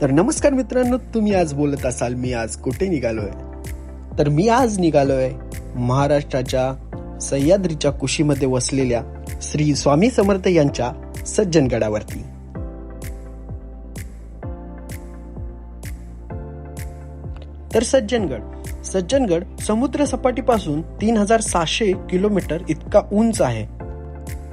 तर नमस्कार मित्रांनो तुम्ही आज बोलत असाल मी आज कुठे निघालोय? तर मी आज निघालोय महाराष्ट्राच्या सह्याद्रीच्या कुशीमध्ये वसलेल्या श्री स्वामी समर्थ यांच्या सज्जनगडावरती तर सज्जनगड सज्जनगड समुद्र सपाटीपासून तीन हजार सहाशे किलोमीटर इतका उंच आहे.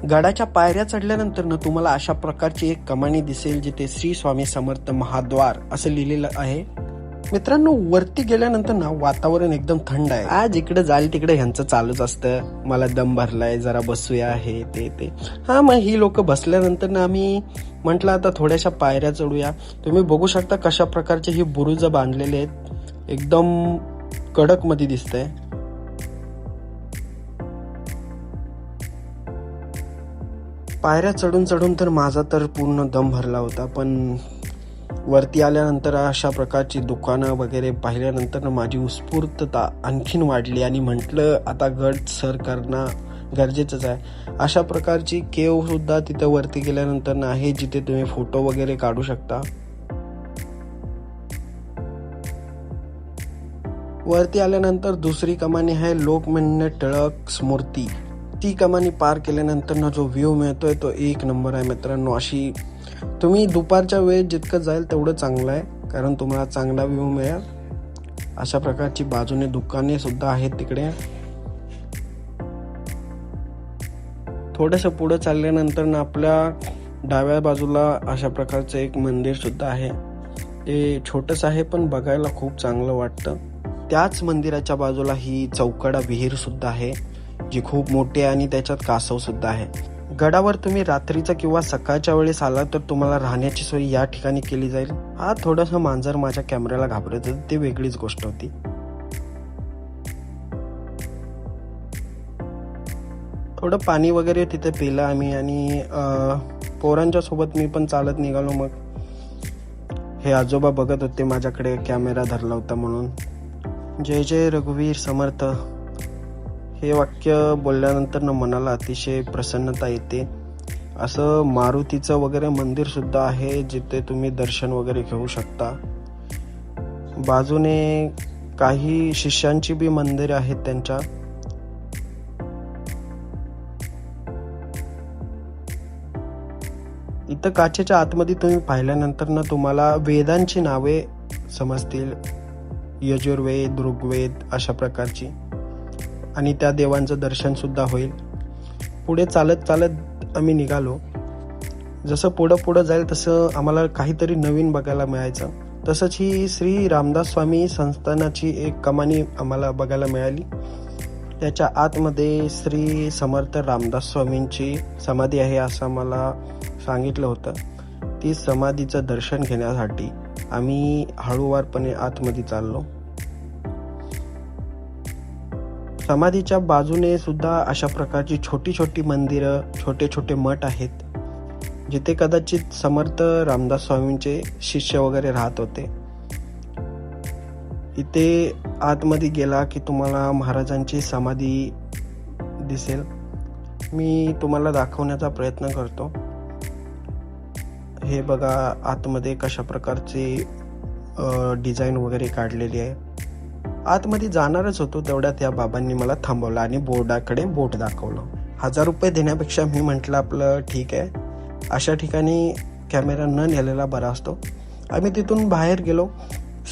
गडाच्या पायऱ्या चढल्यानंतर ना तुम्हाला अशा प्रकारची एक कमानी दिसेल जिथे श्री स्वामी समर्थ महाद्वार असं लिहिलेलं आहे. मित्रांनो वरती गेल्यानंतर ना वातावरण एकदम थंड आहे. आज इकडे जाईल तिकडे ह्यांचं चालूच असतं. मला दम भरलाय जरा बसूया हे ते ते. हा मग ही लोक बसल्यानंतर ना आम्ही म्हटलं आता थोड्याशा पायऱ्या चढूया. तुम्ही बघू शकता कशा प्रकारचे ही बुरुज बांधलेले आहेत. एकदम कडकमध्ये दिसतंय. पायऱ्या चढून चढून तर माझा तर पूर्ण दम भरला होता पण वरती आल्यानंतर अशा प्रकारची दुकानं वगैरे पाहिल्यानंतर माझी उत्स्फूर्तता आणखीन वाढली आणि म्हटलं आता गट सर करणं गरजेचंच आहे. अशा प्रकारची केवसुद्धा तिथं वरती गेल्यानंतर ना आहे जिथे तुम्ही फोटो वगैरे काढू शकता. वरती आल्यानंतर दुसरी कमानी आहे लोकमान्य टिळक स्मृती ती कमानी पार केल्यानंतर ना जो व्ह्यू मिळतोय तो एक नंबर आहे मित्रांनो. अशी तुम्ही दुपारच्या वेळेत जितकं जाईल तेवढं चांगलं आहे. कारण तुम्हाला चांगला व्ह्यू मिळेल. अशा प्रकारची बाजूने दुकाने सुद्धा आहेत तिकडे. थोडंसं पुढं चालल्यानंतर ना आपल्या डाव्या बाजूला अशा प्रकारचं एक मंदिर सुद्धा आहे. ते छोटंसं आहे पण बघायला खूप चांगलं वाटतं. त्याच मंदिराच्या बाजूला ही चौकडा विहीर सुद्धा आहे. जी खूप मोठी आहे आणि त्याच्यात कासव सुद्धा आहे. गडावर तुम्ही रात्रीचा किंवा सकाळच्या वेळेस आला तर तुम्हाला राहण्याची सोय या ठिकाणी केली जाईल. हा थोडंसं मांजर माझ्या कॅमेऱ्याला घाबरत. होतं ती वेगळीच गोष्ट होती. थोडं पाणी वगैरे तिथे पिलं आम्ही आणि पोरांच्या सोबत मी पण चालत निघालो मग. हे आजोबा बघत होते माझ्याकडे कॅमेरा धरला होता म्हणून. जय जय रघुवीर समर्थ. हे वाक्य बोलल्यानंतर ना मनाला अतिशय प्रसन्नता येते. असं मारुतीचं वगैरे मंदिरसुद्धा आहे जिथे तुम्ही दर्शन वगैरे घेऊ शकता. बाजूने काही शिष्यांची बी मंदिरे आहेत त्यांच्या. इथं काचेच्या आतमध्ये तुम्ही पाहिल्यानंतर ना तुम्हाला वेदांची नावे समजतील. यजुर्वेद ऋग्वेद अशा प्रकारची. आणि त्या देवांचं दर्शनसुद्धा होईल. पुढे चालत चालत आम्ही निघालो. जसं पुढं पुढं जाईल तसं आम्हाला काहीतरी नवीन बघायला मिळायचं. तसंच ही श्री रामदास स्वामी संस्थानाची एक कमानी आम्हाला बघायला मिळाली. त्याच्या आतमध्ये श्री समर्थ रामदास स्वामींची समाधी आहे असं आम्हाला सांगितलं होतं. ती समाधीचं दर्शन घेण्यासाठी आम्ही हळूवारपणे आतमध्ये चाललो. समाधीच्या बाजूने सुद्धा अशा प्रकारची छोटी छोटी मंदिरं छोटे छोटे मठ आहेत जिथे कदाचित समर्थ रामदास स्वामींचे शिष्य वगैरे राहत होते. इथे आतमध्ये गेला की तुम्हाला महाराजांची समाधी दिसेल. मी तुम्हाला दाखवण्याचा प्रयत्न करतो. हे बघा आतमध्ये कशा प्रकारची डिझाईन वगैरे काढलेली आहे. आतमध्ये जाणारच होतो तेवढ्यात या बाबांनी मला थांबवलं आणि बोर्डाकडे बोट दाखवलं. हजार रुपये देण्यापेक्षा मी म्हटलं आपलं ठीक आहे. अशा ठिकाणी कॅमेरा न नेलेला बरा असतो. आम्ही तिथून बाहेर गेलो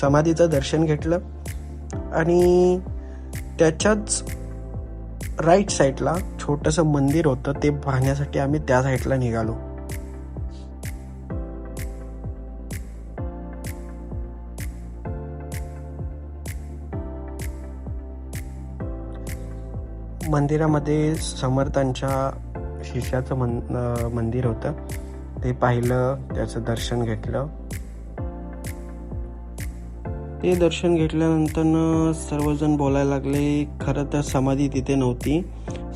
समाधीचं दर्शन घेतलं आणि त्याच्याच राईट साईडला छोटंसं मंदिर होतं ते पाहण्यासाठी आम्ही त्या साईडला निघालो. मंदिरामध्ये समर्थांच्या शिष्याचं मन मंदिर होतं. ते पाहिलं त्याचं दर्शन घेतलं. ते दर्शन घेतल्यानंतर सर्वजण बोलायला लागले खरं तर समाधी तिथे नव्हती.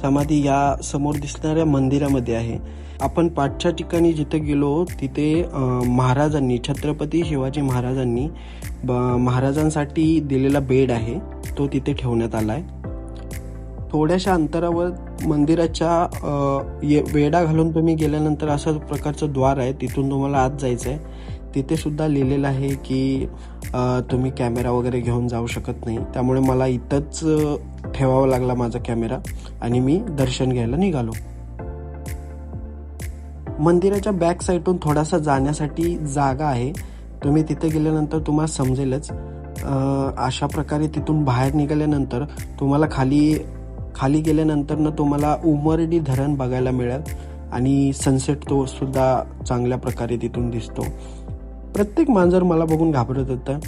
समाधी या समोर दिसणाऱ्या मंदिरामध्ये आहे. आपण पाठच्या ठिकाणी जिथे गेलो तिथे महाराजांनी छत्रपती शिवाजी महाराजांनी ब- महाराजांसाठी दिलेला बेड आहे तो तिथे ठेवण्यात आला आहे थोड्याशा अंतरावर मंदिराच्या ये- वेडा घालून तुम्ही गेल्यानंतर असं प्रकारचं द्वार आहे. तिथून तुम्हाला आत जायचं आहे तिथे सुद्धा लिहिलेलं आहे की तुम्ही कॅमेरा वगैरे घेऊन जाऊ शकत नाही. त्यामुळे मला इथंच ठेवावा लागला माझा कॅमेरा आणि मी दर्शन घ्यायला निघालो. मंदिराच्या बॅक साईडून थोडासा जाण्यासाठी जागा आहे. तुम्ही तिथे गेल्यानंतर तुम्हाला समजेलच. अशा प्रकारे तिथून बाहेर निघाल्यानंतर तुम्हाला खाली खाली गेल्यानंतर ना तुम्हाला उमरडी धरण बघायला मिळेल आणि सनसेट तो सुद्धा चांगल्या प्रकारे तिथून दिसतो. प्रत्येक मांजर मला बघून घाबरत होतं.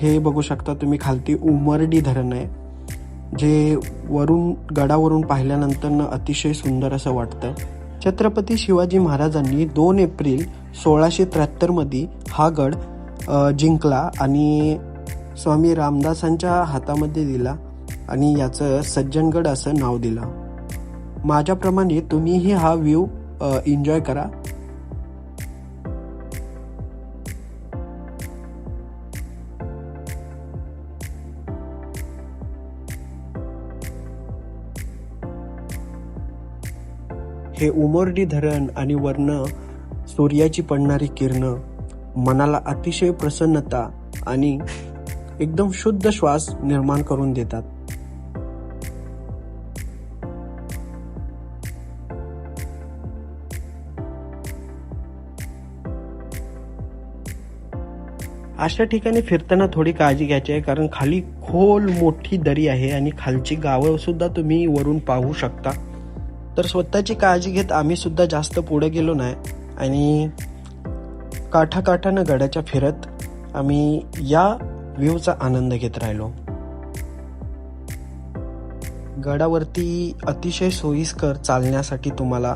हे बघू शकता तुम्ही खालती उमरडी धरण आहे. जे वरून गडावरून पाहिल्यानंतरनं अतिशय सुंदर असं वाटतं छत्रपती शिवाजी महाराजांनी दोन एप्रिल सोळाशे त्र्याहत्तरमध्ये हा गड जिंकला आणि स्वामी रामदासांच्या हातामध्ये दिला. आणि याचं सज्जनगड असं नाव दिलं. माझ्याप्रमाणे तुम्हीही हा व्ह्यू एन्जॉय करा. हे उमरडी धरण आणि वर्ण सूर्याची पडणारी किरणं मनाला अतिशय प्रसन्नता आणि एकदम शुद्ध श्वास निर्माण करून देतात. अशा ठिकाणी फिरताना थोडी काळजी घ्यायची आहे कारण खाली खोल मोठी दरी आहे आणि खालची गावं सुद्धा तुम्ही वरून पाहू शकता. तर स्वतःची काळजी घेत आम्ही सुद्धा जास्त पुढे गेलो नाही आणि काठाकाठानं गडाच्या फिरत आम्ही या व्ह्यूचा आनंद घेत राहिलो. गडावरती अतिशय सोयीस्कर चालण्यासाठी तुम्हाला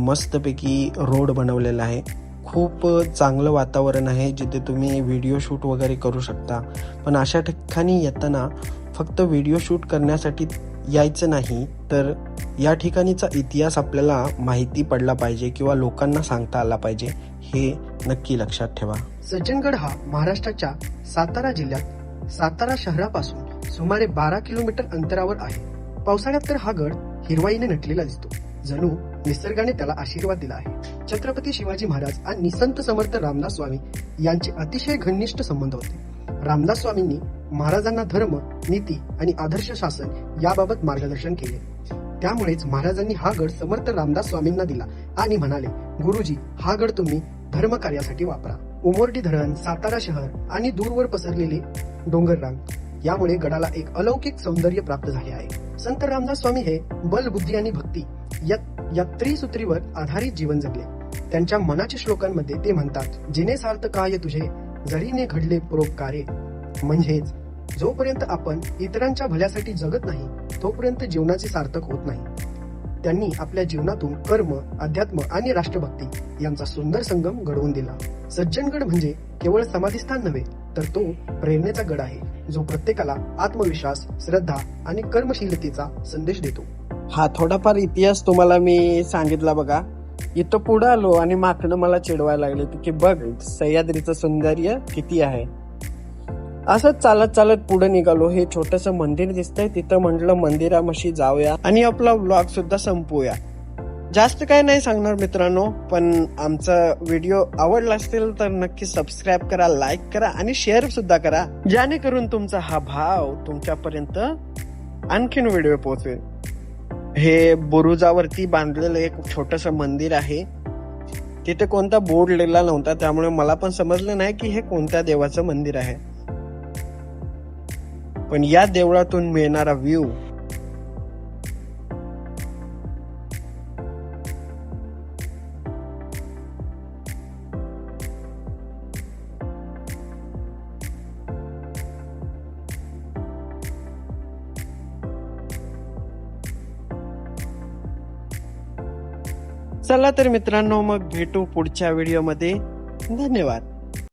मस्तपैकी रोड बनवलेला आहे. खूप चांगलं वातावरण आहे जिथे तुम्ही व्हिडिओ शूट वगैरे करू शकता. पण अशा ठिकाणी येताना फक्त व्हिडिओ शूट करण्यासाठी यायचं नाही तर या ठिकाणीचा इतिहास आपल्याला माहिती पडला पाहिजे किंवा लोकांना सांगता आला पाहिजे हे नक्की लक्षात ठेवा. सज्जनगड हा महाराष्ट्राच्या सातारा जिल्ह्यात सातारा शहरापासून सुमारे बारा किलोमीटर अंतरावर आहे. पावसाळ्यात तर हा गड हिरवाईने नटलेला दिसतो. जणू निसर्गाने त्याला आशीर्वाद दिला आहे. छत्रपती शिवाजी महाराज आणि संत समर्थ रामदास स्वामी यांचे अतिशय घनिष्ठ संबंध होते. रामदास स्वामींनी महाराजांना धर्म नीती आणि आदर्श शासन याबाबत मार्गदर्शन केले. त्यामुळेच महाराजांनी हा गड समर्थ रामदास स्वामींना दिला आणि म्हणाले गुरुजी हा गड तुम्ही धर्म कार्यासाठी वापरा. उमरडी धरण सातारा शहर आणि दूरवर पसरलेले डोंगररांग यामुळे गडाला एक अलौकिक सौंदर्य प्राप्त झाले आहे. संत रामदास स्वामी हे बल बुद्धी आणि भक्ती या या त्रिसूत्रीवर आधारित जीवन जगले. त्यांच्या मनाच्या श्लोकांमध्ये ते म्हणतात जिने सार्थ काय तुझे जरीने घडले परोपकारे म्हणजेच जोपर्यंत आपण इतरांच्या भल्यासाठी जगत नाही तोपर्यंत जीवनाचे सार्थक होत नाही. त्यांनी आपल्या जीवनातून कर्म अध्यात्म आणि राष्ट्रभक्ती यांचा सुंदर संगम घडवून दिला. सज्जनगड म्हणजे केवळ समाधीस्थान नव्हे तर तो प्रेरणेचा गड आहे जो प्रत्येकाला आत्मविश्वास श्रद्धा आणि कर्मशीलतेचा संदेश देतो. हा थोडाफार इतिहास तुम्हाला मी सांगितला बघा. इथं पुढं आलो आणि माकडं मला चिडवायला लागले की बघ सह्याद्रीचं सौंदर्य किती आहे. असंच चालत चालत पुढे निघालो. हे छोटस मंदिर दिसतंय. तिथं म्हटलं मंदिरामशी जाऊया आणि आपला ब्लॉग सुद्धा संपवूया जास्त काय नाही सांगणार मित्रांनो पण आमचा व्हिडिओ आवडला असेल तर नक्की सबस्क्राईब करा लाईक करा आणि शेअर सुद्धा करा. जेणेकरून तुमचा हा भाव तुमच्यापर्यंत आणखीन व्हिडिओ पोहोचवेल. हे बुरुजावरती बांधलेलं एक छोटस मंदिर आहे. तिथे कोणता बोर्ड लिहिला नव्हता त्यामुळे मला पण समजलं नाही की हे कोणत्या देवाचं मंदिर आहे. पण या देवळातून मिळणारा व्ह्यू चला तर मित्रांनो मग भेटू पुढच्या व्हिडिओमध्ये. धन्यवाद.